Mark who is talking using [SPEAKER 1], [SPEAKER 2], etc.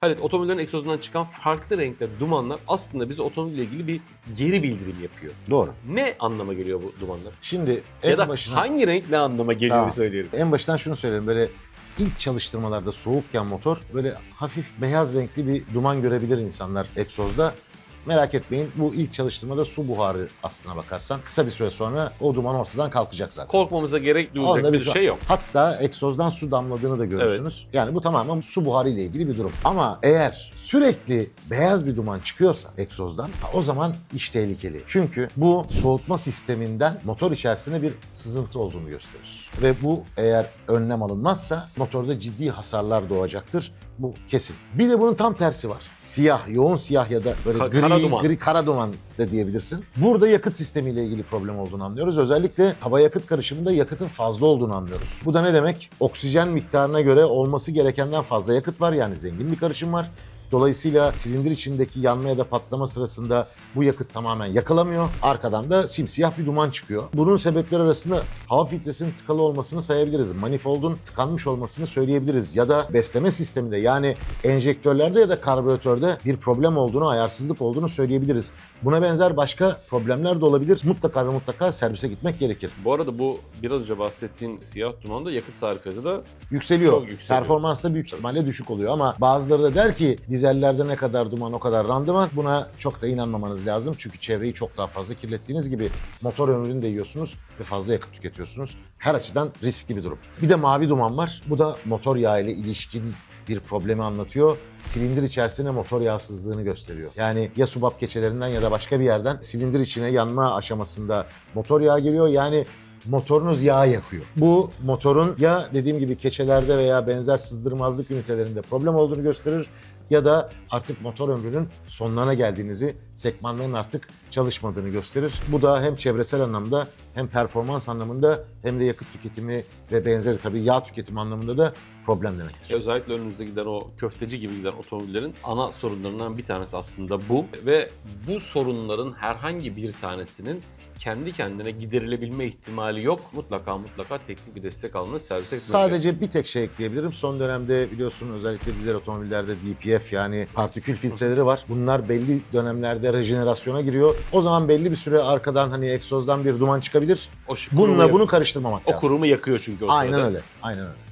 [SPEAKER 1] Halit otomobillerin egzozundan çıkan farklı renkte dumanlar aslında bize otomobille ilgili bir geri bildirim yapıyor.
[SPEAKER 2] Doğru.
[SPEAKER 1] Ne anlama geliyor bu dumanlar?
[SPEAKER 2] Şimdi en
[SPEAKER 1] ya da
[SPEAKER 2] başına
[SPEAKER 1] hangi renk ne anlama geliyor
[SPEAKER 2] Tamam.
[SPEAKER 1] söyleyelim.
[SPEAKER 2] en baştan şunu söyleyeyim. Böyle ilk çalıştırmalarda soğukken motor böyle hafif beyaz renkli bir duman görebilir insanlar egzozda. Merak etmeyin bu ilk çalıştırmada su buharı aslına bakarsan. Kısa bir süre sonra o duman ortadan kalkacak zaten.
[SPEAKER 1] Korkmamıza gerek duyulacak
[SPEAKER 2] Onda
[SPEAKER 1] bir şey yok.
[SPEAKER 2] Hatta egzozdan su damladığını da görürsünüz. Yani bu tamamen su buharı ile ilgili bir durum. Ama eğer sürekli beyaz bir duman çıkıyorsa egzozdan o zaman iş tehlikeli. Çünkü bu soğutma sisteminden motor içerisine bir sızıntı olduğunu gösterir. Ve bu eğer önlem alınmazsa motorda ciddi hasarlar doğacaktır. Bu kesin. Bir de bunun tam tersi var. Siyah, yoğun siyah ya da böyle
[SPEAKER 1] Ka-
[SPEAKER 2] gri,
[SPEAKER 1] kara duman.
[SPEAKER 2] gri kara duman da diyebilirsin. Burada yakıt sistemiyle ilgili problem olduğunu anlıyoruz. Özellikle hava yakıt karışımında yakıtın fazla olduğunu anlıyoruz. Bu da ne demek? Oksijen miktarına göre olması gerekenden fazla yakıt var yani zengin bir karışım var. Dolayısıyla silindir içindeki yanma ya da patlama sırasında bu yakıt tamamen yakılamıyor. Arkadan da simsiyah bir duman çıkıyor. Bunun sebepleri arasında hava filtresinin tıkalı olmasını sayabiliriz. Manifoldun tıkanmış olmasını söyleyebiliriz. Ya da besleme sisteminde yani enjektörlerde ya da karbüratörde bir problem olduğunu, ayarsızlık olduğunu söyleyebiliriz. Buna benzer başka problemler de olabilir. Mutlaka ve mutlaka servise gitmek gerekir.
[SPEAKER 1] Bu arada bu biraz önce bahsettiğin siyah duman da yakıt sarfiyatı da
[SPEAKER 2] Yükseliyor.
[SPEAKER 1] Çok yükseliyor.
[SPEAKER 2] Performans da büyük ihtimalle düşük oluyor ama bazıları da der ki dizellerde ne kadar duman o kadar randıman. Buna çok da inanmamanız lazım. Çünkü çevreyi çok daha fazla kirlettiğiniz gibi motor ömrünü de yiyorsunuz ve fazla yakıt tüketiyorsunuz. Her açıdan riskli bir durum. Bir de mavi duman var. Bu da motor yağı ile ilişkin bir problemi anlatıyor. Silindir içerisine motor yağsızlığını gösteriyor. Yani ya subap keçelerinden ya da başka bir yerden silindir içine yanma aşamasında motor yağı geliyor. Yani motorunuz yağ yakıyor. Bu motorun ya dediğim gibi keçelerde veya benzer sızdırmazlık ünitelerinde problem olduğunu gösterir ya da artık motor ömrünün sonlarına geldiğinizi, sekmanların artık çalışmadığını gösterir. Bu da hem çevresel anlamda hem performans anlamında hem de yakıt tüketimi ve benzeri tabii yağ tüketimi anlamında da problem demektir.
[SPEAKER 1] özellikle önümüzde giden o köfteci gibi giden otomobillerin ana sorunlarından bir tanesi aslında bu. Ve bu sorunların herhangi bir tanesinin kendi kendine giderilebilme ihtimali yok. Mutlaka mutlaka teknik bir destek alınır. Servise
[SPEAKER 2] Sadece bir tek şey ekleyebilirim. Son dönemde biliyorsun özellikle dizel otomobillerde DPF yani partikül filtreleri var. Bunlar belli dönemlerde rejenerasyona giriyor. O zaman belli bir süre arkadan hani egzozdan bir duman çıkabilir.
[SPEAKER 1] O
[SPEAKER 2] Bununla bunu karıştırmamak
[SPEAKER 1] o
[SPEAKER 2] lazım.
[SPEAKER 1] kurumu yakıyor çünkü o
[SPEAKER 2] Aynen
[SPEAKER 1] sırada.
[SPEAKER 2] öyle. Aynen öyle.